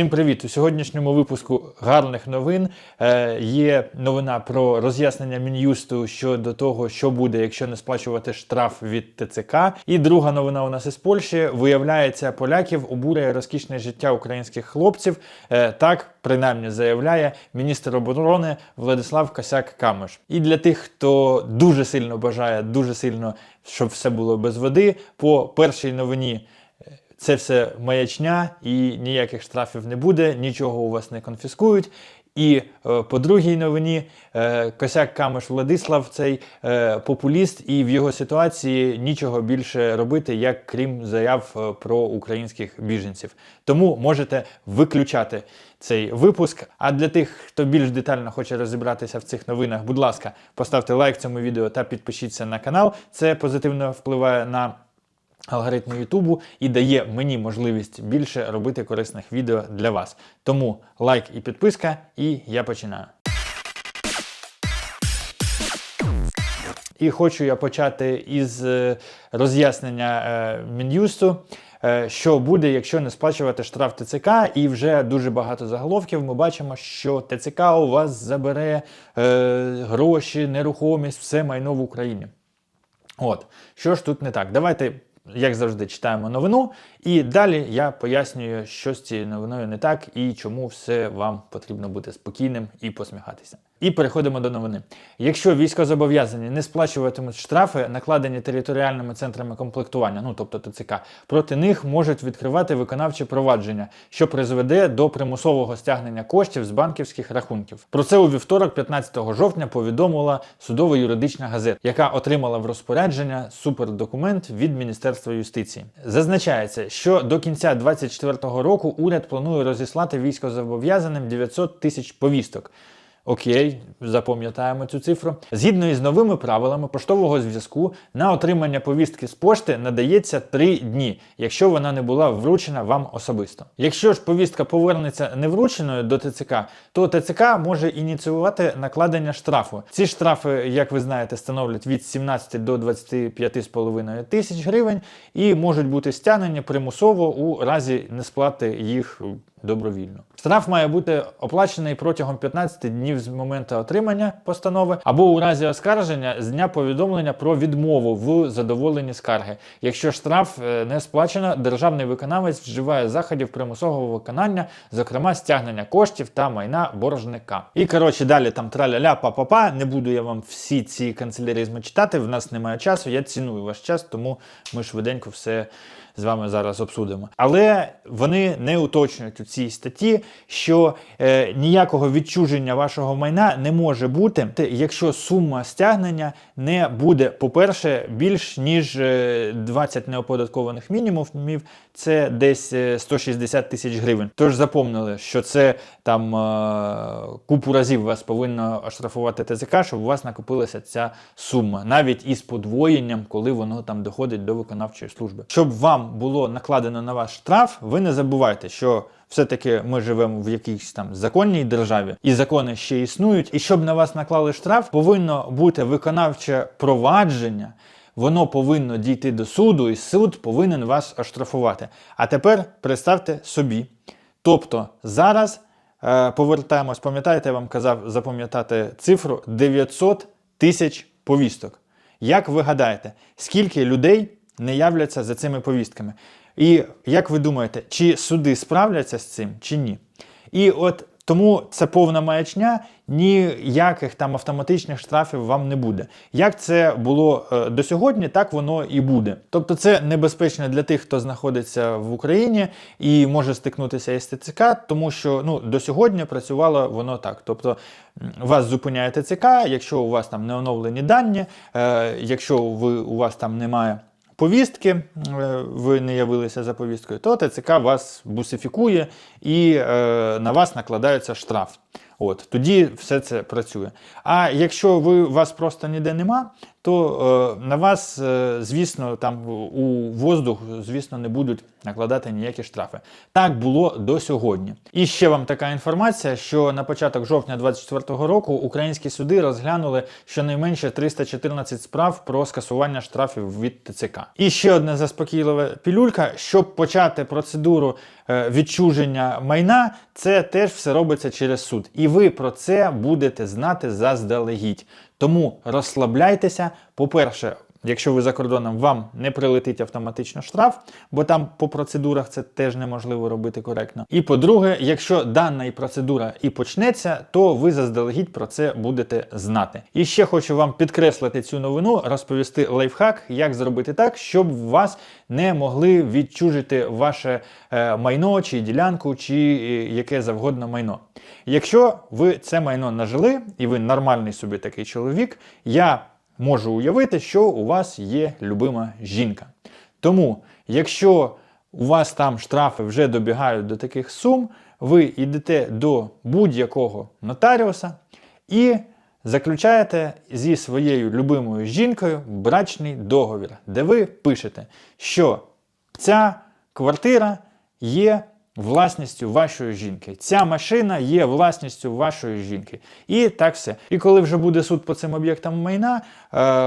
Всім привіт! У сьогоднішньому випуску гарних новин е, є новина про роз'яснення мін'юсту щодо того, що буде, якщо не сплачувати штраф від ТЦК. І друга новина у нас із Польщі. Виявляється, поляків обурює розкішне життя українських хлопців. Е, так принаймні заявляє міністр оборони Владислав Косяк Камиш. І для тих, хто дуже сильно бажає, дуже сильно, щоб все було без води, по першій новині. Це все маячня і ніяких штрафів не буде, нічого у вас не конфіскують. І е, по другій новині е, Косяк Камиш Владислав, цей е, популіст, і в його ситуації нічого більше робити, як крім заяв про українських біженців. Тому можете виключати цей випуск. А для тих, хто більш детально хоче розібратися в цих новинах, будь ласка, поставте лайк цьому відео та підпишіться на канал. Це позитивно впливає на алгоритму Ютубу і дає мені можливість більше робити корисних відео для вас. Тому лайк і підписка, і я починаю. І хочу я почати із е, роз'яснення е, Мін'юсту. е, Що буде, якщо не сплачувати штраф ТЦК, і вже дуже багато заголовків. Ми бачимо, що ТЦК у вас забере е, гроші, нерухомість, все майно в Україні. От, що ж тут не так? Давайте, як завжди, читаємо новину, і далі я пояснюю, що з цією новиною не так і чому все вам потрібно бути спокійним і посміхатися. І переходимо до новини. Якщо військовозобов'язані не сплачуватимуть штрафи, накладені територіальними центрами комплектування, ну тобто ТЦК, проти них можуть відкривати виконавче провадження, що призведе до примусового стягнення коштів з банківських рахунків. Про це у вівторок, 15 жовтня, повідомила судово-юридична газета, яка отримала в розпорядження супердокумент від Міністерства юстиції. Зазначається, що до кінця 2024 року уряд планує розіслати військовозобов'язаним 900 тисяч повісток. Окей, запам'ятаємо цю цифру. Згідно із новими правилами поштового зв'язку, на отримання повістки з пошти надається 3 дні, якщо вона не була вручена вам особисто. Якщо ж повістка повернеться неврученою до ТЦК, то ТЦК може ініціювати накладення штрафу. Ці штрафи, як ви знаєте, становлять від 17 до 25,5 тисяч гривень і можуть бути стягнені примусово у разі несплати їх добровільно. Штраф має бути оплачений протягом 15 днів з моменту отримання постанови або у разі оскарження з дня повідомлення про відмову в задоволенні скарги. Якщо штраф е, не сплачено, державний виконавець вживає заходів примусового виконання, зокрема стягнення коштів та майна боржника. І коротше, далі там траля-ля, па-па-па. Не буду я вам всі ці канцеляризми читати. В нас немає часу. Я ціную ваш час, тому ми швиденько все з вами зараз обсудимо. Але вони не уточнюють у цій статті, що е, ніякого відчуження вашого майна не може бути, якщо сума стягнення не буде, по-перше, більш ніж е, 20 неоподаткованих мінімумів, це десь е, 160 тисяч гривень. Тож запомнили, що це там е, купу разів вас повинно оштрафувати ТЗК, щоб у вас накопилася ця сума, навіть із подвоєнням, коли воно там доходить до виконавчої служби. Щоб вам було накладено на ваш штраф, ви не забувайте, що все-таки ми живемо в якійсь там законній державі, і закони ще існують. І щоб на вас наклали штраф, повинно бути виконавче провадження. Воно повинно дійти до суду, і суд повинен вас оштрафувати. А тепер представте собі. Тобто зараз е, повертаємось, пам'ятаєте, я вам казав запам'ятати цифру 900 тисяч повісток. Як ви гадаєте, скільки людей не являться за цими повістками? І як ви думаєте, чи суди справляться з цим, чи ні? І от тому це повна маячня, ніяких там автоматичних штрафів вам не буде. Як це було е, до сьогодні, так воно і буде. Тобто це небезпечно для тих, хто знаходиться в Україні і може стикнутися із ТЦК, тому що ну, до сьогодні працювало воно так. Тобто вас зупиняє ТЦК, якщо у вас там не оновлені дані, е, якщо ви, у вас там немає повістки, е, ви не явилися за повісткою, то ТЦК вас бусифікує і е, на вас накладається штраф. От тоді все це працює. А якщо ви вас просто ніде нема, то е, на вас, е, звісно, там у воздух, звісно, не будуть накладати ніякі штрафи. Так було до сьогодні. І ще вам така інформація, що на початок жовтня 2024 року українські суди розглянули щонайменше 314 справ про скасування штрафів від ТЦК. І ще одна заспокійлива пілюлька, щоб почати процедуру е, відчуження майна, це теж все робиться через суд. І ви про це будете знати заздалегідь. Тому розслабляйтеся. По-перше, якщо ви за кордоном, вам не прилетить автоматично штраф, бо там по процедурах це теж неможливо робити коректно. І по-друге, якщо дана і процедура і почнеться, то ви заздалегідь про це будете знати. І ще хочу вам підкреслити цю новину, розповісти лайфхак, як зробити так, щоб вас не могли відчужити ваше е, майно чи ділянку, чи е, яке завгодно майно. Якщо ви це майно нажили і ви нормальний собі такий чоловік, я можу уявити, що у вас є любима жінка. Тому, якщо у вас там штрафи вже добігають до таких сум, ви йдете до будь-якого нотаріуса і заключаєте зі своєю любимою жінкою брачний договір, де ви пишете, що ця квартира є власністю вашої жінки. Ця машина є власністю вашої жінки. І так все. І коли вже буде суд по цим об'єктам майна, е,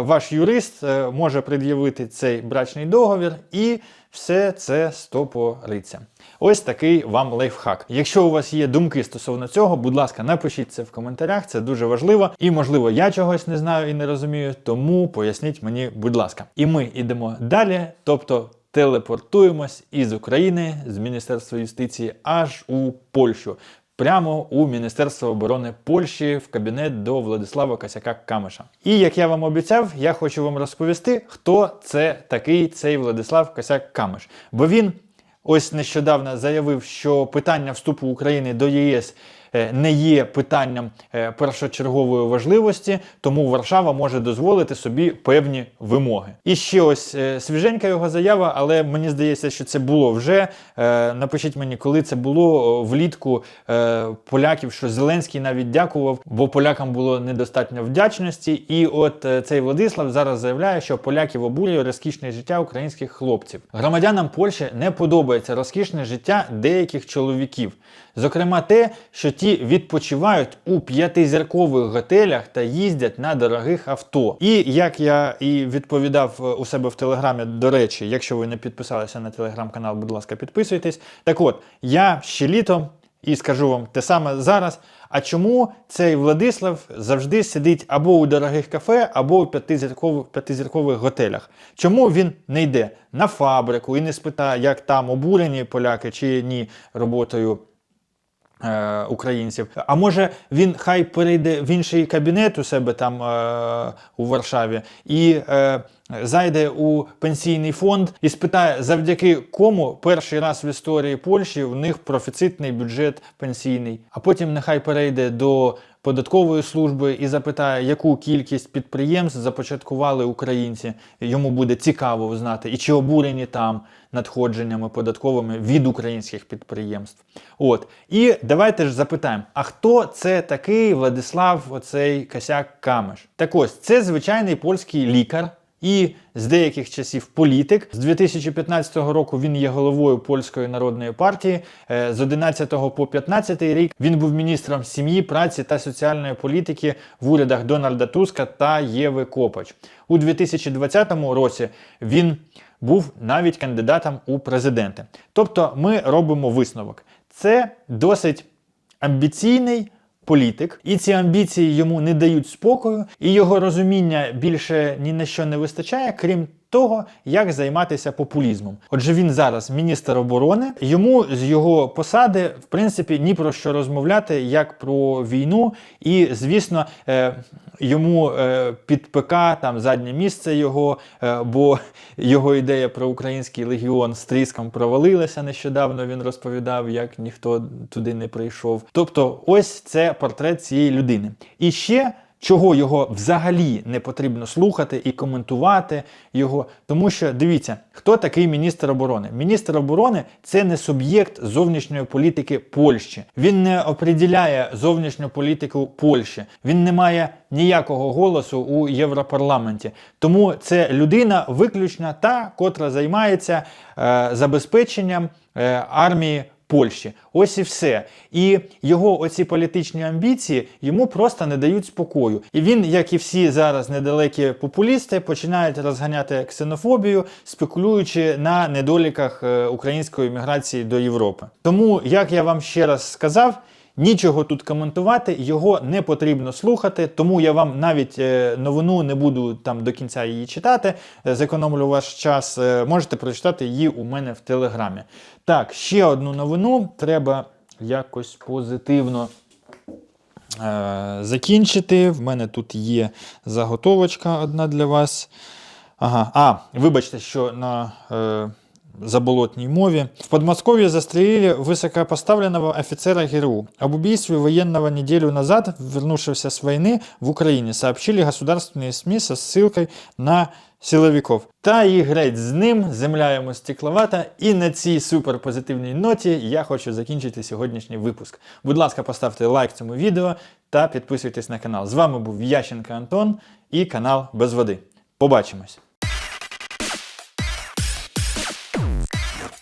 ваш юрист е, може пред'явити цей брачний договір і все це стопориться. Ось такий вам лайфхак. Якщо у вас є думки стосовно цього, будь ласка, напишіть це в коментарях, це дуже важливо. І, можливо, я чогось не знаю і не розумію, тому поясніть мені, будь ласка. І ми йдемо далі, тобто телепортуємось із України, з Міністерства юстиції аж у Польщу. Прямо у Міністерство оборони Польщі в кабінет до Владислава Косяка Камиша. І як я вам обіцяв, я хочу вам розповісти, хто це такий цей Владислав Косяк Камиш. Бо він ось нещодавно заявив, що питання вступу України до ЄС не є питанням е, першочергової важливості, тому Варшава може дозволити собі певні вимоги. І ще ось е, свіженька його заява, але мені здається, що це було вже. Е, Напишіть мені, коли це було влітку е, поляків, що Зеленський навіть дякував, бо полякам було недостатньо вдячності. І от е, цей Владислав зараз заявляє, що поляків обурює розкішне життя українських хлопців. Громадянам Польщі не подобається розкішне життя деяких чоловіків. Зокрема, те, що ті відпочивають у п'ятизіркових готелях та їздять на дорогих авто. І як я і відповідав е, у себе в телеграмі, до речі, якщо ви не підписалися на телеграм-канал, будь ласка, підписуйтесь. Так от, я ще літом і скажу вам те саме зараз. А чому цей Владислав завжди сидить або у дорогих кафе, або у п'ятизіркових, п'ятизіркових готелях? Чому він не йде на фабрику і не спитає, як там обурені поляки чи ні роботою е, українців? А може він хай перейде в інший кабінет у себе там е, у Варшаві і е, зайде у пенсійний фонд і спитає, завдяки кому перший раз в історії Польщі у них профіцитний бюджет пенсійний, а потім нехай перейде до податкової служби і запитає, яку кількість підприємств започаткували українці. Йому буде цікаво знати, і чи обурені там надходженнями податковими від українських підприємств. От і давайте ж запитаємо: а хто це такий Владислав, оцей Косяк Камеш? Так ось це звичайний польський лікар. І з деяких часів політик. З 2015 року він є головою польської народної партії. Е, З 11 по 15 рік він був міністром сім'ї, праці та соціальної політики в урядах Дональда Туска та Єви Копач. У 2020 році він був навіть кандидатом у президенти. Тобто, ми робимо висновок. Це досить амбіційний політик, і ці амбіції йому не дають спокою, і його розуміння більше ні на що не вистачає, крім того, як займатися популізмом. Отже, він зараз міністр оборони. Йому з його посади, в принципі, ні про що розмовляти, як про війну. І, звісно, е, йому е, під ПК там заднє місце його, е, бо його ідея про український легіон з тріском провалилася нещодавно. Він розповідав, як ніхто туди не прийшов. Тобто, ось це портрет цієї людини. І ще чого його взагалі не потрібно слухати і коментувати його. Тому що дивіться, хто такий міністр оборони? Міністр оборони це не суб'єкт зовнішньої політики Польщі. Він не определяє зовнішню політику Польщі. Він не має ніякого голосу у Європарламенті. Тому це людина виключна та, котра займається е, забезпеченням е, армії. Польщі. Ось і все. І його оці політичні амбіції йому просто не дають спокою. І він, як і всі зараз недалекі популісти, починають розганяти ксенофобію, спекулюючи на недоліках е, української міграції до Європи. Тому, як я вам ще раз сказав. Нічого тут коментувати, його не потрібно слухати, тому я вам навіть е, новину не буду там до кінця її читати. е, Зекономлю ваш час. Е, Можете прочитати її у мене в телеграмі. Так, ще одну новину треба якось позитивно закінчити. В мене тут є заготовочка одна для вас. Ага, а, вибачте, що на е, заболотній мові. В Подмосковье застрелили высокопоставленного офицера ГРУ. Об убийстве военного неделю назад, вернувшегося с войны в Украине, сообщили государственные СМИ со ссылкой на силовиков. Та і греть з ним, земля йому стекловата. І на цій суперпозитивній ноті я хочу закінчити сьогоднішній випуск. Будь ласка, поставте лайк цьому відео та підписуйтесь на канал. З вами був Ященко Антон і канал Без води. Побачимось!